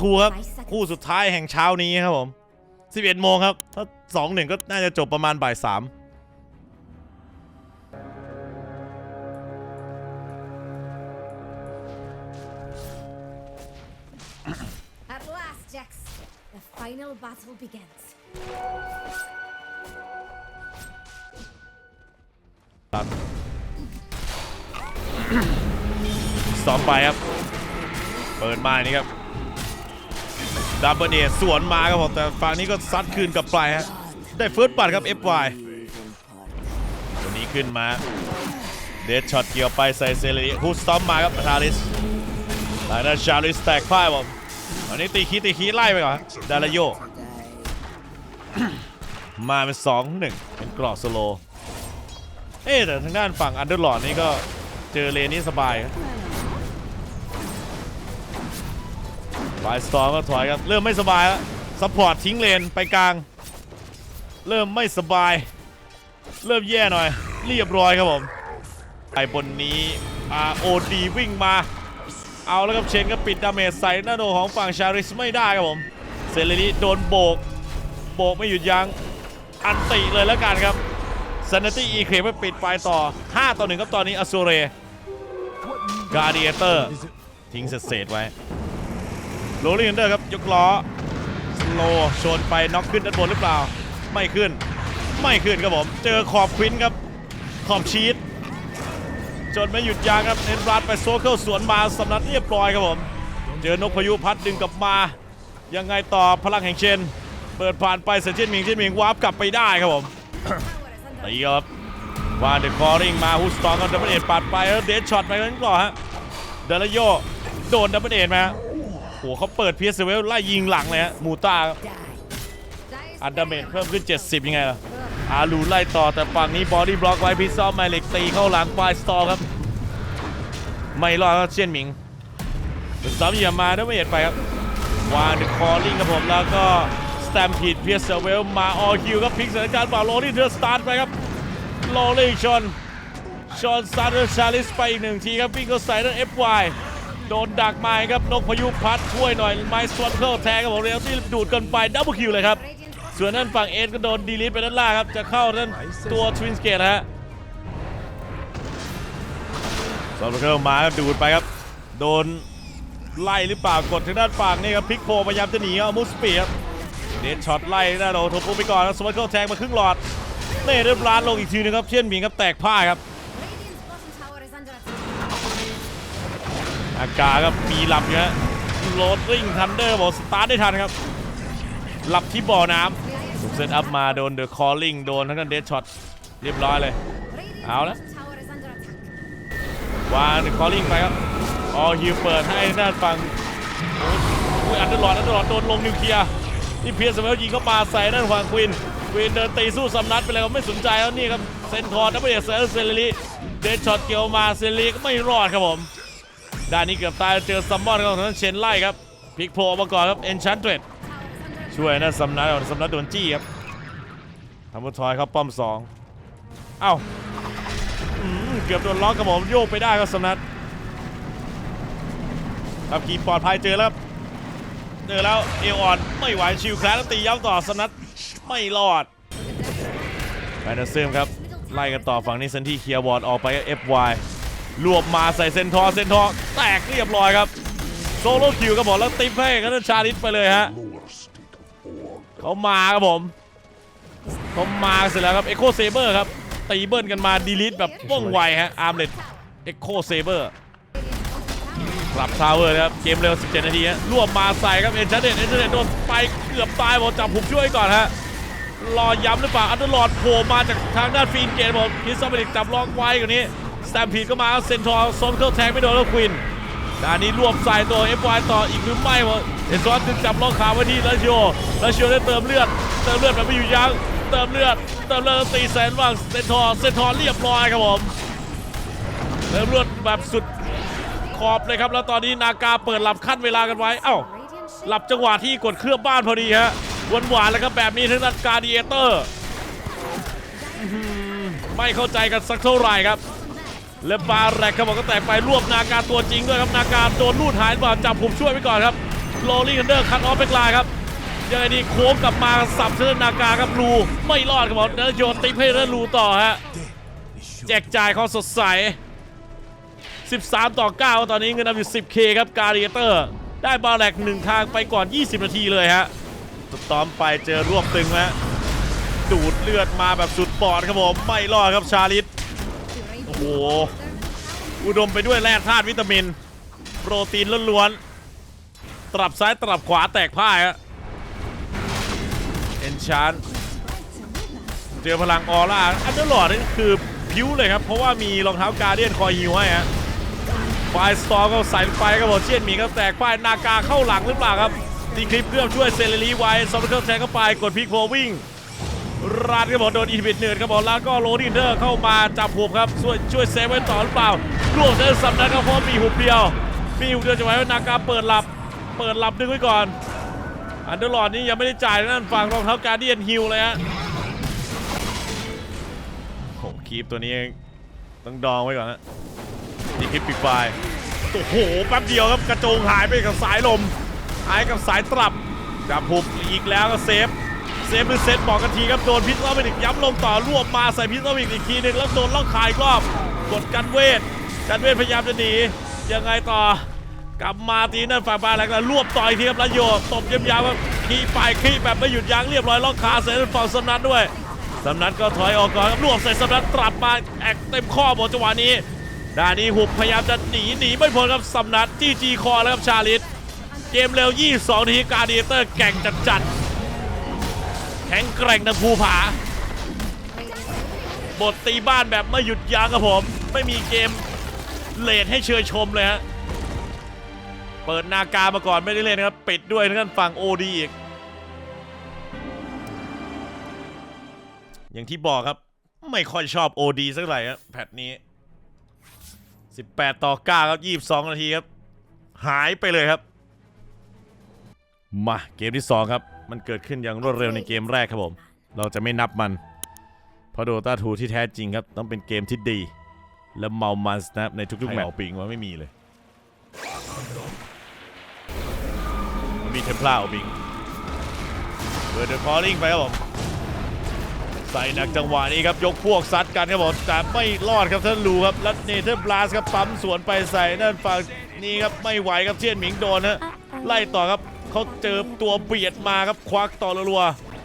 ทูครับ คู่สุดท้ายแห่งเช้านี้ครับผม 11 โมงครับ ถ้า 2 1 ก็น่าจะจบประมาณบ่าย3 At last, Jax, the final battle begins. ซ้อมไปครับ เปิดมานี่ครับ ดับเบิลเอสวนมาครับผมแต่ฝั่งนี้ก็ซัดคืนกลับไปฮะได้เฟิร์สบัตครับ FY ตัวนี้ขึ้นมาเดดช็อตเกี่ยวไปใส่เซเลรีฮูสตอมมาครับชาลิสหลังจากชาลิสแตกพ่ายผมอันนี้ตีคีตีคีไล่ไปก่อนครับดาราโยมาเป็นสองหนึ่งเป็นกรอบสโลเอ๊แต่ทางด้านฝั่งอันเดอร์ลอดนี่ก็เจอเลนนี้สบายครับ ไฟสตอร์ก็ถอยครับ เริ่มไม่สบายแล้วซัพพอร์ตทิ้งเลนไปกลาง เริ่มไม่สบาย เริ่มแย่หน่อย เรียบร้อยครับผมไปบนนี้ ROD วิ่งมา เอาแล้วครับเชนก็ปิดดาเมจใส่หน้าโนของฝั่งชาริสไม่ได้ครับผม เซเลรีโดนโบก โบกไม่หยุดยัง้งอันติเลยแล้วกันครับซันตี้อีเคไปปิดไฟต่อ 5 ต่อ 1 ครับตอนนี้อ s ูเรกา d ดีเอเตอร์ทิ้งเศษไว้ โรลลิงเดอร์ครับยกล้อสโลชนไปน็อกขึ้นด้านบนหรือเปล่า ไม่ขึ้น ไม่ขึ้นครับผม เจอขอบควินครับ ขอบชีตจนไม่หยุดยั้งครับเน้นรัดไปโซเคิลสวนมาสำนักเรียบร้อยครับผม เจอนกพายุพัดดึงกลับมา ยังไงต่อพลังแห่งเชน เปิดผ่านไปเซนเชนหมิงเชนหมิงวาร์ปกลับไปได้ครับผมตีครับวาเดอะคอริงมาฮูสตองกับดับเบิลเอ็ดปัดไปแล้วเดชช็อตไปนั้นก่อนฮะเดลโยโดนดับเบิลเอ็ดมาฮะ โอ้โหเขาเปิดเพียสเวลไล่ยิงหลังเลยฮะมูต้าครับ Dice อันดาเมจเพิ่มขึ้น 70 ยังไงล่ะอาลูไล่ต่อแต่ฝั่งนี้บอดี้บล็อกไว้พิซซ่อมไมเล็กตีเข้าหลังไฟสตอร์ครับ ไม่รอดเชียนหมิงซ้ำเหยียบมาด้วยไม่เห็นไปครับวางเดอะคอริงครับผมแล้วก็สแตมพีดเพียสเวลมาออคิวครับพิกสถานการณ์เปล่าโรลี่เธอสตาร์ทไปครับโรลี่ชนชนซาร์เดอร์ชาลิสไปอีกหนึ่งทีครับวิ่งเข้าใส่ด้วย FY โดนดักไมาครับนกพายุพัดช่วยหน่อยไม้สวอนเคิลแทงครับผมเรียลที่ดูดกันไปดับเบิลคิวเลยครับส่วนนั้นฝั่งเอ็นก็โดนดีลิทไปด้านล่างครับจะเข้าด้านตัวทวินสเกตนะฮะซอฟต์เคิลมาครับดูดไปครับ โดนไล่หรือเปล่ากดทางด้านฝั่งนี่ครับพิกโฟพยายามจะหนีเอามุสปีครับเดนช็อตไล่หน้าโดนทปุไปก่อนแล้วสวอนเคิลแทงมาครึ่งหลอดเน่เรียบร้านลงอีกทีนึงครับเช่นหมิงครับแตกพ่าครับ อากาครับมีหลับอยู่ฮะโรดริงทันเดอร์บอกสตาร์ทได้ทันครับ หลับที่บ่อน้ำถูกเซตอัพมาโดนเดอะคอลลิงโดนทั้งนั้นเดชช็อตเรียบร้อยเลย Radiant's Áo đó. bottom tower is under attack. วางเดอะคอลลิงไปครับออฮิวเปิดให้ด้านฝั่งโอ้ยอันเดอร์ลอดอันเดอร์ลอดโดนลงนิวเคลียร์ที่เพียร์สเมลยิงเข้ามาใส่ด้านฝั่งควินควินเดินตีสู้สำนัดไปเลยครับไม่สนใจแล้วนี่ครับเซนทอร์ดับเบิลเอสเซเลรีเดชช็อตเกี่ยวมาเซเลรีก็ไม่รอดครับผม ด้านนี้เกือบตายเจอซัมมอนของทางด้านเชนไล่ครับพลิกโผล่มาก่อนครับเอนชันเตรดช่วยนะสำนักสำนักโดนจี้ครับทำบุทอยครับป้อมสองเอ้าเกือบโดนล็อกกับผมโยกไปได้ครับสำนักขับขี่ปลอดภัยเจอแล้วเจอแล้วเอวออนไม่ไหวชิวแคลสแล้วตีย้ำต่อสำนักไม่รอดแมนเดอร์ซึมครับไล่กันต่อฝั่งนี้เซนที่เคลียร์บอร์ดออกไป FY รวบมาใส่เซนทอเซนทอแตกเรียบร้อยครับ โซโล่คิวครับผมแล้วติ๊บให้กันชาลิสไปเลยฮะเขามาครับผมเขามาเสร็จแล้วครับเอ็กโคเซเบอร์ครับตีเบิ้ลกันมาดีลิทแบบว่องไวฮะอาร์มเลดเอ็กโคเซเบอร์กลับทาวเวอร์ครับเกมเร็ว 17 นาทีฮะรวบมาใส่ครับเอ็นชาเดตเอ็นชาเดตโดนไปเกือบตายบอกจับผมช่วยก่อนฮะรอย้ำหรือเปล่าอันเดอร์ลอดโผล่มาจากทางด้านฟีนเกตบอกคิสซอมเบลิกจับล็อกไว้กว่านี้ สแตมพีดก็มาเซนทอร์โซนเคิลแทงไม่โดนแล้วควินด้านนี้รวบใส่ตัว FY ต่ออีกหรือไม่วะเอ็นซอนจึงจับล็อกขาไว้ที่ลาชิโอลาชิโอได้เติมเลือด เติมเลือดแบบไม่อยู่ยั้งเติมเลือด เติมเลือดตีแสนว่างเซนทอร์เซนทอร์เรียบร้อยครับผมเติมเลือดแบบสุดขอบเลยครับแล้วตอนนี้นากาเปิดหลับขั้นเวลากันไว้เอ้าหลับจังหวะที่กดเครื่องบ้านพอดีฮะหวานหวานๆแล้วครับแบบนี้ทั้งนั้นการดีเอเตอร์ ไม่เข้าใจกันสักเท่าไหร่ครับ และบาแรกครับบอกก็แตกไปรวบนาการตัวจริงด้วยครับนาการโดนลูดหายก่อนจับผมช่วยไว้ก่อนครับโรลลิงทันเดอร์คัดออฟเป็นลายครับยังไงดีโค้งกลับมาสับเชนนาการครับรูไม่รอดครับผมแล้วโยนติ๊กให้แล้วรูต่อฮะแจกจ่ายเขาสดใส 13 ต่อ 9 ตอนนี้เงินนำอยู่ 10k ครับการีเตอร์ ได้บาแลกหนึ่งทางไปก่อน 20 นาทีเลยฮะสตอมไปเจอรวบตึงฮะดูดเลือดมาแบบสุดปอดครับผมไม่รอดครับชาลิต หอุดมไปด้วยแร่ธาตุวิตามิน โปรตีนล้วนๆตรับซ้ายตรับขวาแตกพ่ายฮะเอนชานเจอพลังออร่าอันเดอร์ลอดนี่คือพิ้วเลยครับ เพราะว่ามีรองเท้าการเดียนคอยฮิวให้ฮะไฟสตอร์ก็ใส่ไปครับผมเชียนหมีก็แตกป้ายนากาเข้าหลังหรือเปล่าครับตีคลิปเพื่อช่วยเซเลรีไว้ซอมเบิลแทงเข้าไปกดพิกโฟวิ่ง รัดครับผมโดนอีทิบิทเนิร์ดครับผมแล้วก็โรดินเดอร์เข้ามาจับหุบครับช่วยช่วยเซฟไว้ต่อหรือเปล่ารวมเซฟสับนั้นก็เพราะมีหุบเดียว มีหุบเดียวจะไว้ว่านากาเปิดหลับ เปิดหลับดึงไว้ก่อน อันเดอร์ลอดนี่ยังไม่ได้จ่ายนั่นฝั่งรองเท้าการเดียนฮิวเลยฮะโหคีปตัวนี้ต้องดองไว้ก่อนฮะนี่คลิปปิดไฟโอ้โหแป๊บเดียวครับกระโจงหายไปกับสายลมหายกับสายตรับจับหุบอีกแล้วก็เซฟ ซฟหรือเซตบอกกันทีครับโดนพิษเราไปอีกย้ำลงต่อรวบมาใส่พิษเราอีกอีกทีหนึ่งแล้วโดนล่องคายรอบกดกันเวทกันเวทพยายามจะหนียังไงต่อกลับมาตีนั่นฝ่าบาแลกแล้วรวบต่อยทีครับแล้วโยนตบยาวๆครับขี้ไปขี้แบบไม่หยุดยั้งเรียบร้อยล่องคาเสร็จฝั่งสนัดด้วยสำนักก็ถอยออกก่อนครับรวบใส่สำนักตรับมาแอกเต็มข้อหมดจังหวะนี้ด้านนี้หุบพยายามจะหนีหนีไม่พ้นครับสำนักจี้จีคอแล้วครับชาลิตเกมเร็ว 22นาทีการดีเตอร์แก่งจัดจัด ข็งแกร่งดังภูผา บทตีบ้านแบบไม่หยุดยั้งครับผม ไม่มีเกมเลทให้เชยชมเลยฮะ เปิดนากามาก่อนไม่ได้เล่นนะครับ ปิดด้วยทางด้านฝั่งโอดีอีก อย่างที่บอกครับ ไม่ค่อยชอบ OD สักเท่าไหร่ครับแพทนี้ 18 ต่อ 9 ครับ 22 นาทีครับ หายไปเลยครับ มาเกมที่ 2 ครับ มันเกิดขึ้นอย่างรวดเร็วในเกมแรกครับผม เราจะไม่นับมัน เพราะโดตาทูที่แท้จริงครับ ต้องเป็นเกมที่ดี และเมามันนะครับในทุกๆแมตช์เอาปิงว่าไม่มีเลยมันมีเทมเพลาเอาปิงเปิดเดอะคอร์ลิงไปครับผม ใส่หนักจังหวะนี้ครับ ยกพวกซัดกันครับผม แต่ไม่รอดครับท่านลูครับ แล้วเนเธอร์บลาสครับปั๊มสวนไปใส่นั่นฝั่งนี้ครับไม่ไหวครับเทียนหมิงโดนฮะไล่ต่อครับ เขาเจอตัวเบียดมาครับควักต่อรัว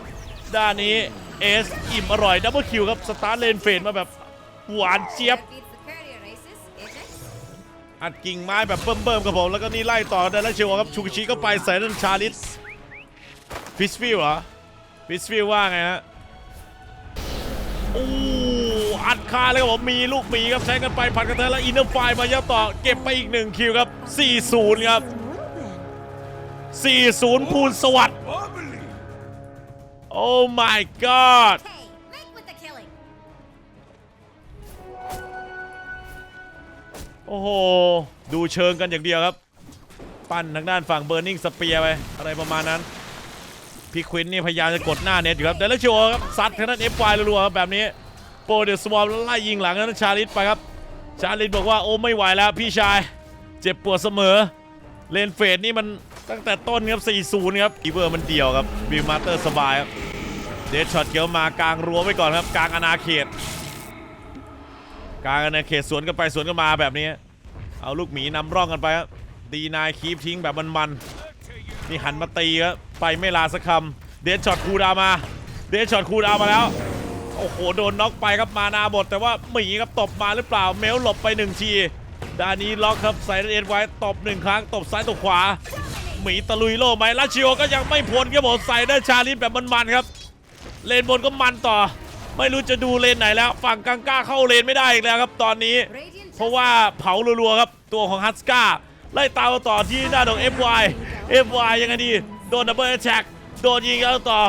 ๆด้านนี้เอสอิ่มอร่อยดับเบิลคิวครับสตาร์เลนเฟดมาแบบหวานเจี๊ยบ อัดกิ่งไม้แบบเบิ่มๆครับผม แล้วก็นี่ไล่ต่อได้แล้วเชียวครับชูกิชิก็ไปใส่นั่นชาลิสฟิสฟิลเหรอฟิสฟิลว่าไงฮะโอ้อัดคาเลยครับผมมีลูกหมีครับใช้กันไปผัดกันเถอะแล้วอินเนอร์ไฟมายับต่อเก็บไปอีกหนึ่งคิวครับ 4-0 ครับ 4-0 ภูลสวัสดิ์โอ้ my god Hey, make with the killing. โอ้โห ดูเชิงกันอย่างเดียวครับ ปั้นทางด้านฝั่งเบอร์นิงสเปียร์ไป อะไรประมาณนั้น พี่ควินนี่พยายามจะกดหน้าเน็ตอยู่ครับ แต่แล้วโชว์ครับซัดทางด้านเอฟไวรัวๆครับแบบนี้ โปรเดสวอมไล่ยิงหลังนั้นชาลิสไปครับ ชาลิสบอกว่าโอ้ไม่ไหวแล้วพี่ชาย เจ็บปวดเสมอ เลนเฟดนี่มัน ตั้งแต่ต้นครับ 4-0 ครับอีเวอร์มันเดียวครับบิลมาเตอร์สบายครับเดชช็อตเกียวมากลางรั้วไว้ก่อนครับ กลางอาณาเขต กลางอาณาเขตสวนกันไปสวนกันมาแบบนี้ เอาลูกหมีนำร่องกันไปครับดีนายคีปทิ้งแบบมันๆนี่หันมาตีครับไปไม่ลาสักคำเดชช็อตคูดามาเดชช็อตคูดามาแล้วโอ้โหโดนน็อกไปครับมานาบท แต่ว่าหมีครับตบมาหรือเปล่าเมลหลบไปหนึ่งทีด้านนี้ล็อกครับใส่เอ็นไว้ตบหนึ่งครั้งตบซ้ายตบขวา หมีตะลุยโลไหมลาชิโอก็ยังไม่พ้นครับผมใส่ได้ชาลิสแบบมันๆครับ เลนบนก็มันต่อ ไม่รู้จะดูเลนไหนแล้ว ฝั่งกังก้าเข้าเลนไม่ได้อีกแล้วครับตอนนี้ เพราะว่าเผารัวๆครับตัวของฮัสกาไล่ตามมาต่อที่หน้าดอก FY FY ยังไงดี โดนดับเบิลแท็กโดนยิงแล้วต่อ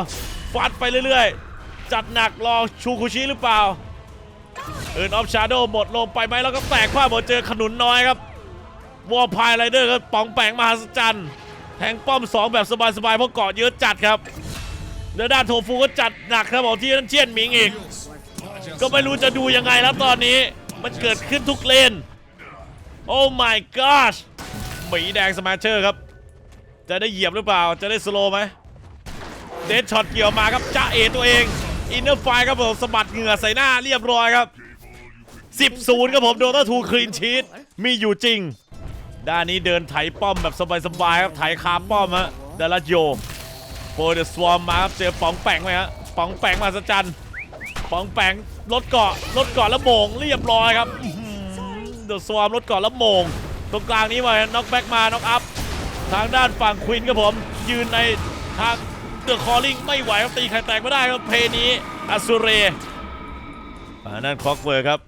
ฟัดไปเรื่อยๆ จัดหนักรอชูคุชิหรือเปล่าเอิร์นออฟชาโดหมดลงไปไหมแล้วก็แตกผ้าหมดเจอขนุนน้อยครับวอลพายไรเดอร์ก็ป๋องแปงมหัศจรรย์ แทงป้อม 2 แบบสบายๆเพราะเกาะเยอะจัดครับแล้วด้านโทฟูก็จัดหนักครับผมที่นั่นเชียนหมิงอีก ก็ไม่รู้จะดูยังไงแล้วตอนนี้มันเกิดขึ้นทุกเลน โอ้ my gosh หมีแดงสมาเชอร์ครับ จะได้เหยียบหรือเปล่าจะได้สโลไหมเดดช็อตเกี่ยวมาครับจ้าเอตัวเองอินเนอร์ไฟครับผมสะบัดเหงื่อใส่หน้าเรียบร้อยครับ 10 0ครับผมโดนต้าทูคลีนชีตมีอยู่จริง ด้านนี้เดินไถป้อมแบบสบายๆครับไถคาป้อมฮะดาราโยโปรเดสวอมมาครับเจอป๋องแปงไหมฮะป๋องแปงมาสจันป๋องแปงรถเกาะรถเกาะแล้วโมงเรียบร้อยครับเดอะสวอมรถเกาะแล้วโมง ตรงกลางนี้มาน็อกแบ็กมาน็อกอัพทางด้านฝั่งควินครับผม ยืนในทางเดอะคอลลิงไม่ไหวครับตีใครแตกไม่ได้ครับเพนี้อสุเรอ่านั่นคล็อกเวอร์ครับ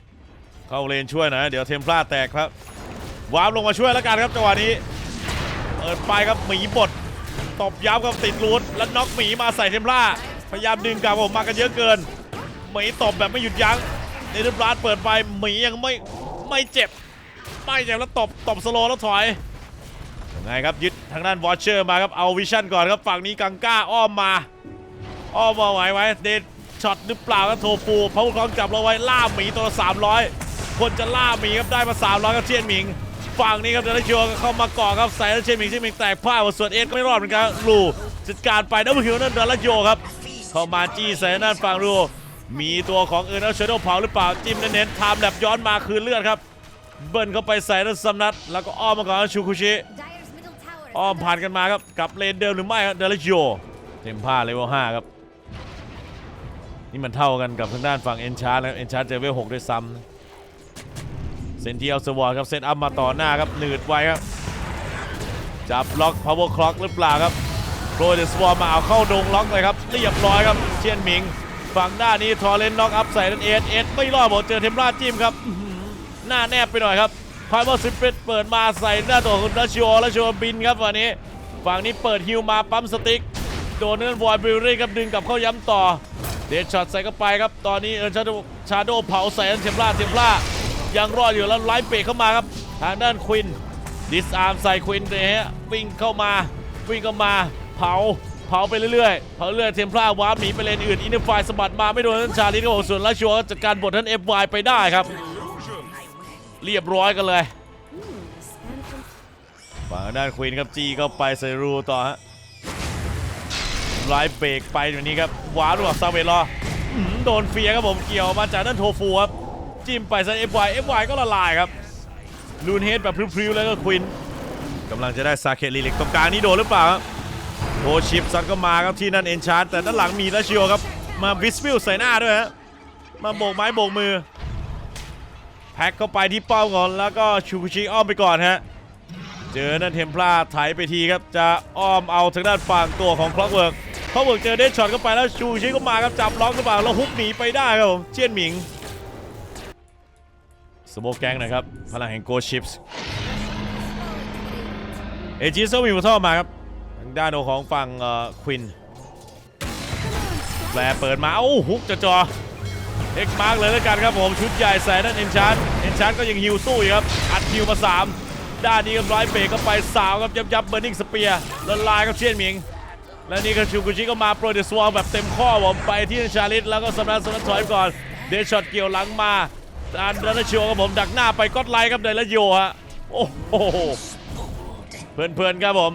เข้าเลนช่วยหนะ เดี๋ยวเทมพลาแตกครับ วาร์ปลงมาช่วยแล้วกันครับจังหวะนี้เปิดไปครับหมีบดตบยับครับติดรูดแล้วน็อกหมีมาใส่เทมพลาพยายามดึงกลับผมมากันเยอะเกินหมีตบแบบไม่หยุดยั้งเนเธอร์บลัสเปิดไปหมียังไม่ไม่เจ็บไม่เจ็บแล้วตบตบสโลแล้วถอยยังไงครับยึดทางด้านวอชเชอร์มาครับเอาวิชั่นก่อนครับฝั่งนี้กังก้าอ้อมมาอ้อมมาไหวไว้เดดช็อตหรือเปล่าครับโทฟูพาวเวอร์คล้องจับเราไว้ล่าหมีตัวละ300 คนจะล่าหมีครับได้มา300กับเชียนหมิง ฝั่งนี้ครับเดลชัวเข้ามากาะครับใส่แล้วเชมิงเชมิงแตกพ่ายส่วนเอ็ก็ไม่รอดเหมือนกันลูจัดการไปดับเบิลคิวนั่นเดลชัวครับเข้ามาจี้ใส่นั่นฝั่งรูมีตัวของเอิร์นเอาเชโดเผาหรือเปล่าจิ้มเน้นๆไทม์แลบย้อนมาคืนเลือดครับ เบิ้ลเข้าไปใส่นั่นซัมนัดแล้วก็อ้อมมาก่อนชูคุชิอ้อมผ่านกันมาครับกับเลนเดิมหรือไม่ครับเดลโยเต็มผ้าเลเวล5ครับนี่มันเท่ากันกับทางด้านฝั่งเอนชาร์แล้วเอนชาร์เจอเวล6ด้วยซ้ำ เซนทีเอลสวอร์ครับเซตอัพมาต่อหน้าครับหนืดไว้ครับจับล็อก power clock หรือเปล่าครับโรยเดสวอร์มาเอาเข้าดงล็อกเลยครับเรียบร้อยครับเชียนหมิงฝั่งด้านนี้ทอร์เรนน็อกอัพใส่นันเอสเอสไม่รอดบอกเจอเทมราจิ้มครับหน้าแนบไปหน่อยครับพายเมอร์ซิปเปเปิดมาใส่หน้าตัวของดัชโชและโชบินครับวันนี้ฝั่งนี้เปิดฮิวมาปั๊มสติ๊กโดนเนั่นวอยบิลลี่ครับดึงกับเข้าย้ำต่อเดชช็อตใส่เข้าไปครับตอนนี้เออชาโดชาโดเผาใส่ดันเทมพลาเทมพลา ยังรอดอยู่แล้วไล่เปรกเข้ามาครับ ทางด้านควินดิสอาร์มใส่ควินเลยฮะวิ่งเข้ามาวิ่งเข้ามาเผาเผาไปเรื่อยๆเผาเรื่อยเทมพลาวาร์ปหนีไปเลนอื่นอินเนอร์ไฟสะบัดมาไม่โดนท่านชาลิสก็บอกส่วนราชัวก็จัดการบทท่าน FY ไปได้ครับ เรียบร้อยกันเลยฝั่งด้านควีนครับจีเข้าไปใส่รูต่อฮะไลฟ์เบรกไปแบบนี้ครับว้าวดูกับซาเวลรอโดนเฟียครับผมเกี่ยวมาจากด้านโทฟูครับ จิ้มไปใส่ FY FY ก็ละลายครับลูนเฮดแบบพริ้วๆแล้วก็ควินกำลังจะได้ซาเคลิลิกตรงกลางนี้โดนหรือเปล่าครับโทชิปซัดก็มาครับที่นั่นเอนชาร์แต่ด้านหลังมีราชิโอครับมาวิสฟิลใส่หน้าด้วยฮะมาโบกไม้โบกมือ แพ็คเข้าไปที่เป้อมก่อนแล้วก็ชูคุชิอ้อมไปก่อนฮะเจอนั่นเทมพลาไถไปทีครับจะอ้อมเอาทางด้านฝั่งตัวของคล็อกเวิร์กคล็อกเวิร์กเจอเดชช็อตเข้าไปแล้วชูชิก็มาครับจับล็อกหรือเปล่าแล้วฮุกหนีไปได้ครับผมเจียนหมิง สโมกแกงนะครับ พลังแห่งโกชิปส์เอจิโซมีมูทอมาครับทางด้านของฝั่งควินแปลเปิดมา เอ้าฮุกจะจอเอ็กมาร์กเลยแล้วกันครับผม ชุดใหญ่ใส่นั่นเอนชานเอนชานก็ยังฮิวสู้อยู่ครับ อัดฮิวมา 3 ด้านนี้ก็ร้อยเบรกก็ไปสาวครับยับยับเบอร์นิงสเปียร์ละลายกับเชียนหมิง และนี่ก็ชูกุชิก็มาโปรเดสวอลแบบเต็มข้อผมไปที่ชาลิตแล้วก็สำนักสำนักถอยก่อน เดชช็อตเกี่ยวหลังมา อันดันชิโอกับผมดักหน้าไปก็อดไลค์ครับเดลโยฮะโอ้โหเพื่อนๆครับผม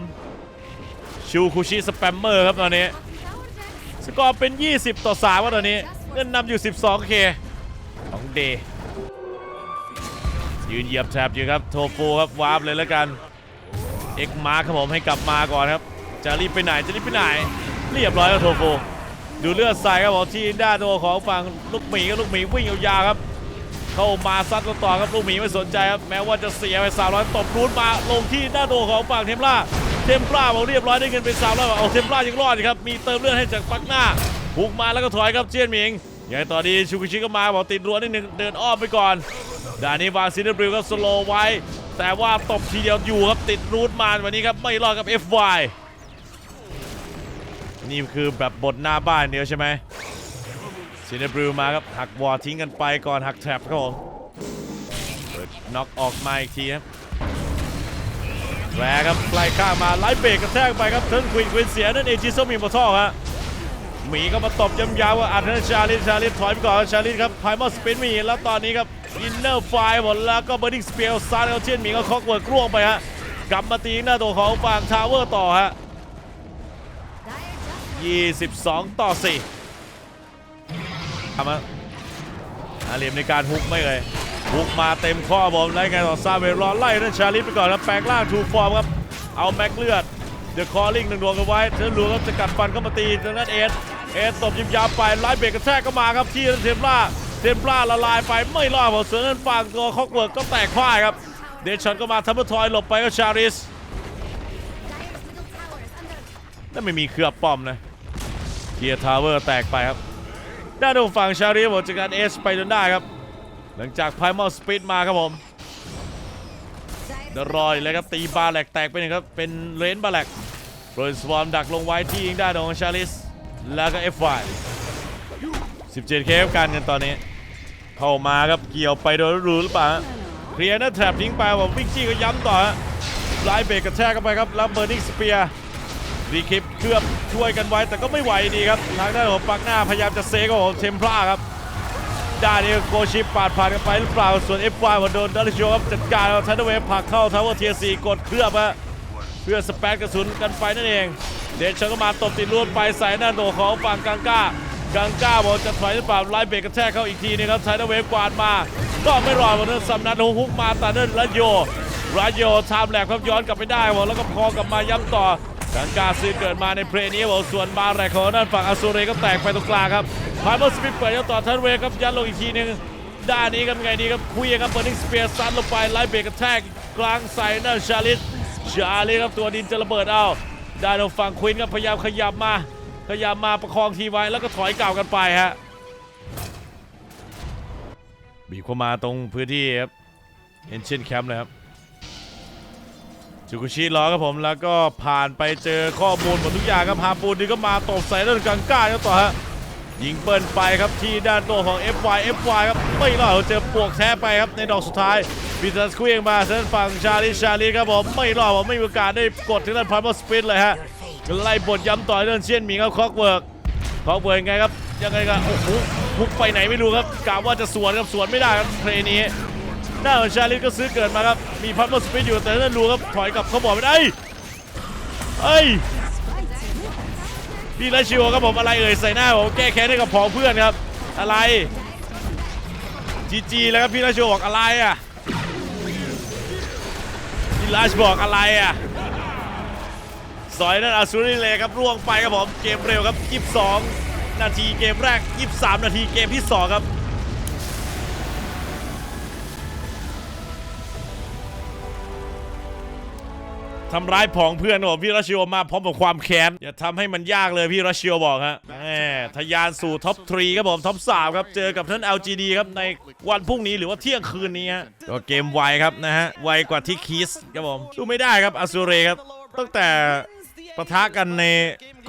ชูคุชิสแปมเมอร์ครับตอนนี้สกอร์เป็น 20 ต่อ3ครับตอนนี้เงินนำอยู่ 12k ของเดย์ยืนเหยียบแถบอยู่ครับโทฟูครับวาร์ปเลยแล้วกันเอ็กมาร์ครับผมให้กลับมาก่อนครับ จะรีบไปไหนจะรีบไปไหน เรียบร้อยครับโทฟูดูเลือดใส่ครับผมที่ด้านตัวของฝั่งลูกหมีกับลูกหมีวิ่งยาวๆครับ เข้ามาซัดกันต่อครับลูกหมีไม่สนใจครับแม้ว่าจะเสียไป300ตบรูดมาลงที่หน้าตัวของฝั่งเทมล่าเทมปลาบอกเรียบร้อยได้เงินเป็น300บาทเอาเทมปลายังรอดครับมีเติมเลือดให้จากปักหน้าหุกมาแล้วก็ถอยครับเจียนหมิงยังไงต่อดีชูกิชิก็มาบอกติดรั้วนิดนึงเดินอ้อมไปก่อนด่านนี้วางซินเดอร์บริวก็สโลว์ไว้ แต่ว่าตบทีเดียวอยู่ครับติดรูทมาวันนี้ครับไม่รอดกับ FY นี่คือแบบบทหน้าบ้านเดียวใช่ไหม ซินเดอร์บริวมาครับหักวอร์ทิ้งกันไปก่อนหักแทร็บครับผมเปิดน็อกออกมาอีกทีครับแหวครับไล่ข้ามมาไล่เบรกกระแทกไปครับเทิร์นควินควินเสียนั่นเอจิโซมีมอทอฮะหมีก็มาตบยำยาวว่าอัดให้ชาลิสชาลิสถอยไปก่อนชาลิสครับไพมอลสปินมีแล้วตอนนี้ครับอินเนอร์ไฟหมดแล้วก็เบอร์ดิ้งสเปียลซาร์เอลเชียนหมีก็คอกเวิร์กร่วงไปฮะกลับมาตีหน้าตัวของฝั่งทาวเวอร์ต่อฮะ22 ต่อ 4 มาอาเหลี่ยมในการฮุกไม่เลยฮุกมาเต็มข้อบอมไล่ไงต่อซาเวรอนไล่นั่นชาลิฟไปก่อนครับแปลงร่างทูฟอร์มครับเอาแม็กเลือดเดอะคอลลิงหนึ่งดวงกันไว้เธอหลวงครับจะกัดฟันเข้ามาตีทางด้านเอสเอสตบยิมยาวไปไล่เบรกกระแทกก็มาครับที่เทมปลาเทมปลาละลายไปไม่รอดผมส่วนนั้นฝั่งตัวคอกเวิร์กก็แตกพ่ายครับเดชอนก็มาทัมเบอร์ทอยหลบไปก็ชาริส Dire's middle tower is under นั่นไม่มีเครือบป้อมนะเกียร์ทาวเวอร์แตกไปครับ ด้านตรงฝั่งชาริสผมจัดการเอสไปจนได้ครับ หลังจากไพมอลสปีดมาครับผมเดรอยเลยครับตีบาแหลกแตกไปหนึ่งครับ เป็นเรนบาแหลกโรยสวอมดักลงไว้ที่ยิงได้ของชาริส แล้วก็เอฟไฟ17เคฟกันกันตอนนี้ เข้ามาครับเกี่ยวไปโดยรู้หรือเปล่าเคลียร์นะแทรปทิ้งไปผมวิ่งจี้ก็ย้ำต่อไลายเบรกกระแทกเข้าไปครับ แล้วเบอร์นิงสเปียร์รีคลิปเคลือบ ช่วยกันไว้แต่ก็ไม่ไหวดีครับทางด้านของปักหน้าพยายามจะเซกของเทมพลาครับด้านนี้โกชิปปาดผ่านกันไปหรือเปล่าส่วน F1 มาโดนดัลลิโชครับจัดการเอาทันเดเวฟผักเข้าทาวเวอร์เทียสีกดเคลือบฮะเพื่อสเปซกระสุนกันไปนั่นเอง เดชก็มาตบติดลวดไปใส่หน้าโดของฝั่งกังก้ากังก้าบอกจะถอยหรือเปล่าไล่เบรกกระแทกเข้าอีกทีนึงครับทันเดเวฟกวาดมาก็ไม่รอดวันนั้นสำนักฮุกมาตาเนินรัชโยรัโยทามแหลกครับย้อนกลับไปได้บอกแล้วก็พอกลับมาย้ำต่อ กังกาซื้อเกิดมาในเพลงนี้บอกส่วนบาแรกของด้านฝั่งอาซูเรก็แตกไปตรงกลางครับพาร์เมอร์สปิดเปิดยกต่อทันเวครับยัดลงอีกทีหนึงด้านนี้ครับไงดีครับคุยครับเบอร์นิงสเปียร์ซัดลงไปไล่เบรกกระแทกกลางใส่นั่นชาลิสชาลิสครับตัวดินจะระเบิดเอาด้านของฝั่งควินครับพยายามขยับมาขยับมาประคองทีไว้แล้วก็ถอยกล่าวกันไปฮะบีบเข้ามาตรงพื้นที่ครับเอ็นเชนแคมป์เลยครับ จูกุชิรอครับผมแล้วก็ผ่านไปเจอข้อมูลหมดทุกอย่างครับฮาปูนนี่ก็มาตบใส่ด้านกลางก้าครับต่อฮะยิงเปิ้ลไปครับที่ด้านตัวของ FY FY ครับไม่รอดเจอปวกแท้ไปครับในดอกสุดท้ายบิทัสเควียงมาด้นฝั่งชาลิชาลิครับผมไม่รอดผมไม่มีโอกาสได้กดที่ด้านพาร์มอสปินเลยฮะไล่บทย้ำต่อเรื่องเช่นหมีครับคอกเวิร์กคอกเวิร์กไงครับยังไงกันโอ้โหพุกไปไหนไม่รู้ครับกะว่าจะสวนครับสวนไม่ได้ครับเพลย์ หน้าของชาลิสก็ซื้อเกิดมาครับ มีพัดมอสปินอยู่แต่นั่นรู้ครับถอยกลับเขาบอกไม่ได้เอ้ยพี่ราชิวครับผมอะไรเอ่ยใส่หน้าผมแก้แค้นให้กับผองเพื่อนครับ อะไรจีจีแล้วครับพี่ราชิวบอกอะไรอะพี่ราชบอกอะไรอะสอยนั่นอาซูริเลยครับร่วงไปครับผมเกมเร็วครับ 22 นาทีเกมแรก 23 นาทีเกมที่ 2 ครับ ทำร้ายผองเพื่อนบอกพี่รัชโยมาพร้อมกับความแค้นอย่าทำให้มันยากเลยพี่รัชโยบอกฮะแหมทะยานสู่ท็อป3ครับผมท็อป3ครับเจอกับท่าน LGD ครับในวันพรุ่งนี้หรือว่าเที่ยงคืนนี้ฮะก็เกมไวครับนะฮะไวกว่าที่คิสครับผมดูไม่ได้ครับอาซูเรครับตั้งแต่ปะทะกันใน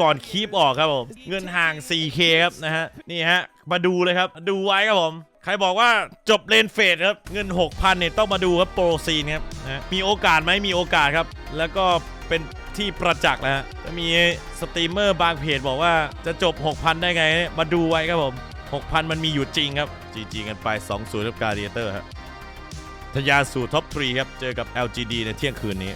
ก่อนคีปออกครับผม เงินห่าง 4K ครับนะฮะ นี่ฮะ มาดูเลยครับ ดูไว้ครับผม ครบอกว่าจบเลนเฟดครับเงิน 6,000เนี่ยต้องมาดูครับโปรซีนครับนะมีโอกาสไหมมีโอกาสครับ แล้วก็เป็นที่ประจักษ์แล้วฮะจะมีสตรีมเมอร์บางเพจบอกว่าจะจบ 6,000 ได้ไง มาดูไว้ครับผม 6,000 มันมีอยู่จริงครับจีจีกันไป2-0กับการเดียเตอร์ครับทยาสู่ท็อป3ครับ เจอกับ LGD ในเที่ยงคืนนี้